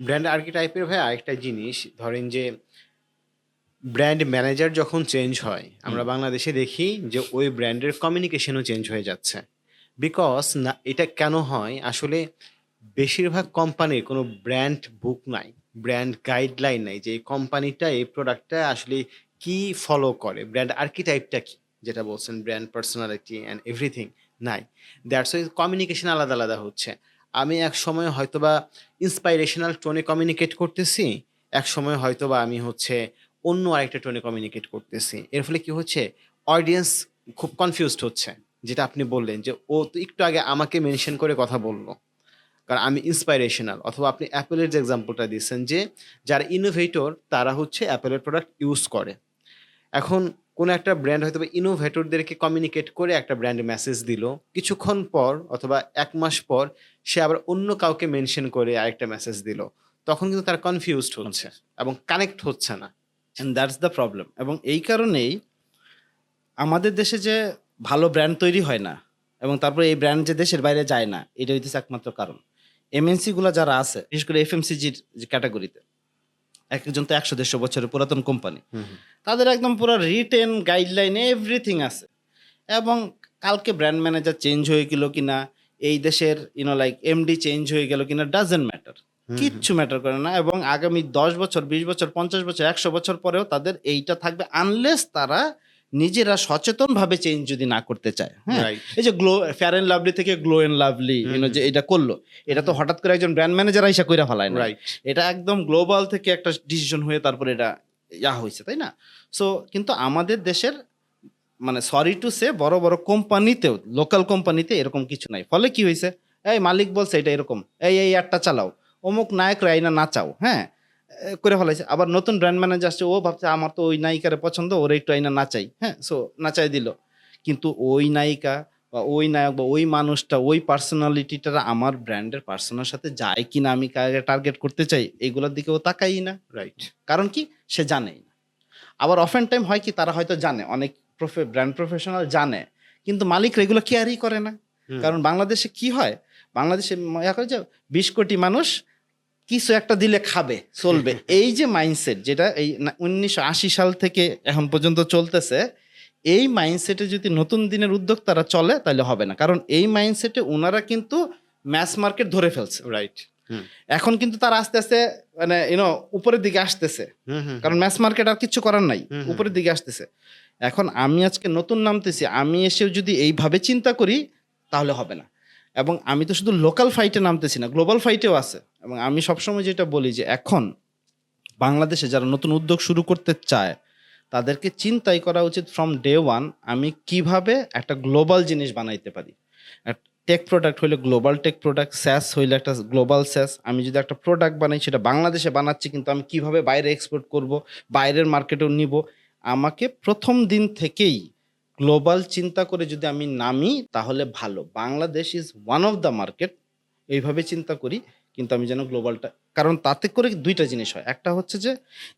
Brand আর্কিটাইপের ভাই আরেকটা জিনিস ধরেন যে ব্র্যান্ড ম্যানেজার যখন চেঞ্জ হয় আমরা বাংলাদেশে দেখি যে ওই ব্র্যান্ডের কমিউনিকেশনও চেঞ্জ হয়ে যাচ্ছে। বিকজ না এটা কেন হয়? আসলে বেশিরভাগ কোম্পানির কোনো ব্র্যান্ড বুক নাই ব্র্যান্ড গাইডলাইন নাই যে এই কোম্পানিটা এই প্রোডাক্টটা আসলে কি ফলো করে ব্র্যান্ড আর্কিটাইপটা কি যেটা বলছেন ব্র্যান্ড পার্সোনালিটি অ্যান্ড এভরিথিং নাই। দ্যাটস ওয়াই কমিউনিকেশন আলাদা আলাদা হচ্ছে। আমি এক সময় হয়তোবা ইন্সপাইরেশনাল টোনে কমিউনিকেট করতেছি, এক সময় হয়তোবা আমি হচ্ছে অন্য আরেকটা টোনে কমিউনিকেট করতেছি। এর ফলে কি হচ্ছে? অডিয়েন্স খুব কনফিউজড হচ্ছে, যেটা আপনি বললেন যে ও তো একটু আগে আমাকে মেনশন করে কথা বলল। কারণ আমি ইন্সপাইরেশনাল অথবা আপনি অ্যাপেলের যে এক্সাম্পলটা দিয়েছেন যে যারা ইনোভেটর তারা হচ্ছে অ্যাপেলের প্রোডাক্ট ইউজ করে। এখন কোনো একটা ব্র্যান্ড হয়তো বা ইনোভেটরদেরকে কমিউনিকেট করে একটা ব্র্যান্ড মেসেজ দিল, কিছুক্ষণ পর অথবা এক মাস পর সে আবার অন্য কাউকে মেনশন করে আরেকটা মেসেজ দিল। তখন কিন্তু তার কনফিউজড হচ্ছে এবং কানেক্ট হচ্ছে না। অ্যান্ড দ্যাটস দ্য প্রবলেম এবং এই কারণেই আমাদের দেশে যে ভালো ব্র্যান্ড তৈরি হয় না এবং তারপরে এই ব্র্যান্ড যে দেশের বাইরে যায় না এটা হইতেছে একমাত্র কারণ। এমএনসি গুলো যারা আছে বিশেষ করে এফএমসিজির যে ক্যাটাগরিতে এক একজন তো একশো দেড়শো বছরের পুরাতন কোম্পানি তাদের একদম পুরো রিটেন গাইডলাইন এভরিথিং আছে। এবং কালকে ব্র্যান্ড ম্যানেজার চেঞ্জ হয়ে গেল কিনা এই দেশের ইউনো লাইক এমডি চেঞ্জ হয়ে গেল কিনা ডাজেন্ট ম্যাটার কিচ্ছু ম্যাটার করে না এবং আগামী দশ বছর বিশ বছর পঞ্চাশ বছর একশো বছর পরেও তাদের এইটা থাকবে আনলেস তারা নিজেরা সচেতন ভাবে চেঞ্জ যদি না করতে চায়। হ্যাঁ এই যে গ্লো ফেয়ার এন্ড লাভলি থেকে glow and lovely you know যে এটা করল এটা তো হঠাৎ করে একজন ব্র্যান্ড ম্যানেজার আইসা কইরা ফেলায় না। রাইট এটা একদম গ্লোবাল থেকে একটা ডিসিশন হয়ে তারপরে এটা ইয়া হয়েছে তাই না? সো কিন্তু আমাদের দেশের মানে সরি টু সে বড় বড় কোম্পানিতেও লোকাল কোম্পানিতে এরকম কিছু নাই। ফলে কি হয়েছে এই মালিক বলছে এটা এরকম এই এই একটা চালাও। অমুক নায়ক রাইনা নাচাও। হ্যাঁ করে ফেলাইছে। আবার নতুন ব্র্যান্ড ম্যানেজার আসছে ও ভাবছে আমার তো ওই নায়িকারে পছন্দ ওর একটু আইনা নাচাই। হ্যাঁ সো নাচাই দিল। কিন্তু ওই নায়িকা বা ওই নায়ক বা ওই মানুষটা ওই পার্সোনালিটিটা আমার ব্র্যান্ডের পার্সোনার সাথে যায় কি না আমি কাকে টার্গেট করতে চাই এগুলোর দিকে ও তাকাই না। রাইট কারণ কি? সে জানেই না। আবার অফ টাইম হয় কি তারা হয়তো জানে অনেক ব্র্যান্ড প্রফেশনাল জানে কিন্তু মালিকরা এগুলো কেয়ারই করে না। কারণ বাংলাদেশে কি হয়? বাংলাদেশে করে যে বিশ কোটি মানুষ কিছু একটা দিলে খাবে চলবে। এই যে মাইন্ডসেট যেটা এই উনিশশো আশি সাল থেকে এখন পর্যন্ত চলতেছে এই মাইন্ডসেটে যদি নতুন দিনের উদ্যোক্তারা চলে তাহলে হবে না। কারণ এই মাইন্ডসেটে ওনারা কিন্তু ম্যাস মার্কেট ধরে ফেলছে। রাইট এখন কিন্তু তারা আস্তে আস্তে মানে ইউনো উপরের দিকে আসতেছে। কারণ ম্যাস মার্কেট আর কিছু করার নাই। উপরের দিকে আসতেছে। এখন আমি আজকে নতুন নামতেছি, আমি এসেও যদি এইভাবে চিন্তা করি, তাহলে হবে না। এবং আমি তো শুধু লোকাল ফাইটে নামতেছি না গ্লোবাল ফাইটেও আছে। এবং আমি সবসময় যেটা বলি যে এখন বাংলাদেশে যারা নতুন উদ্যোগ শুরু করতে চায়, তাদেরকে চিন্তাই করা উচিত ফ্রম ডে ওয়ান আমি কীভাবে একটা গ্লোবাল জিনিস বানাইতে পারি। টেক প্রোডাক্ট হইলে গ্লোবাল টেক প্রোডাক্ট স্যাস হইলে একটা গ্লোবাল স্যাস আমি যদি একটা প্রোডাক্ট বানাই, সেটা বাংলাদেশে বানাচ্ছি, কিন্তু আমি কীভাবে বাইরে এক্সপোর্ট করব, বাইরের মার্কেটেও নিব আমাকে প্রথম দিন থেকেই গ্লোবাল চিন্তা করে যদি আমি নামি তাহলে ভালো। Bangladesh is one of the market এইভাবে চিন্তা করি কিন্তু আমি যেন গ্লোবালটা কারণ তাতে করে দুইটা জিনিস হয়। একটা হচ্ছে যে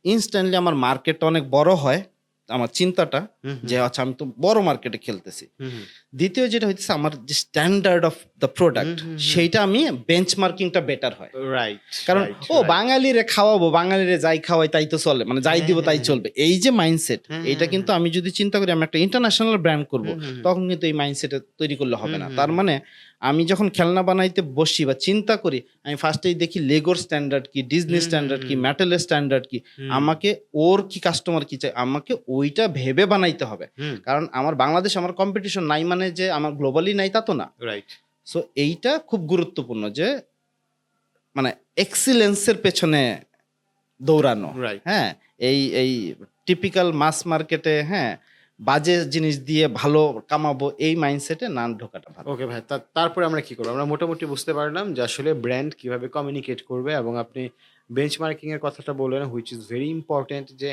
ইনস্ট্যান্টলি আমার মার্কেটটা অনেক বড় হয় আমার চিন্তাটা যে আচ্ছা আমি তো বড় মার্কেটে খেলতেছি। দ্বিতীয় যেটা হচ্ছে আমার যে স্ট্যান্ডার্ড অফ দ্য প্রোডাক্ট। সেইটা আমি বেঞ্চমার্কিংটা বেটার হয়। রাইট কারণ ও বাঙালিরে খাওয়াবো বাঙালিরে যাই খাওয়াই তাই তো চলে মানে যাই দিব তাই হ্যাঁ, চলবে। এই যে মাইন্ডসেট হ্যাঁ, হ্যাঁ, কিন্তু আমি যদি চিন্তা করি আমি একটা ইন্টারন্যাশনাল ব্র্যান্ড করব তখন কিন্তু এই মাইন্ডসেট তৈরি করলে হবে না। তার মানে আমি যখন খেলনা বানাইতে বসি বা চিন্তা করি আমি ফার্স্টেই দেখি লেগোর স্ট্যান্ডার্ড কি ডিজনি স্ট্যান্ডার্ড কি ম্যাটেলের স্ট্যান্ডার্ড কি আমাকে ওর কি কাস্টমার কি চাই আমাকে ওইটা ভেবে বানাইতে হবে। কারণ আমার বাংলাদেশ আমার কম্পিটিশন নাই মানে যে আমার গ্লোবালি নাই তা তো না। রাইট সো এইটা খুব গুরুত্বপূর্ণ যে মানে এক্সিলেন্সের পেছনে দৌড়ানো। হ্যাঁ এই এই টিপিক্যাল মাস মার্কেটে হ্যাঁ বাজে জিনিস দিয়ে ভালো কামাবো এই মাইন্ডসেটে না ঢোকাটা ভালো। ওকে ভাই তা- তারপরে আমরা কি করব? আমরা মোটামুটি বুঝতে পারলাম যে আসলে ব্র্যান্ড কীভাবে কমিউনিকেট করবে এবং আপনি বেঞ্চমার্কিং এর কথাটা বললেন হুইচ ইজ ভেরি ইম্পর্টেন্ট যে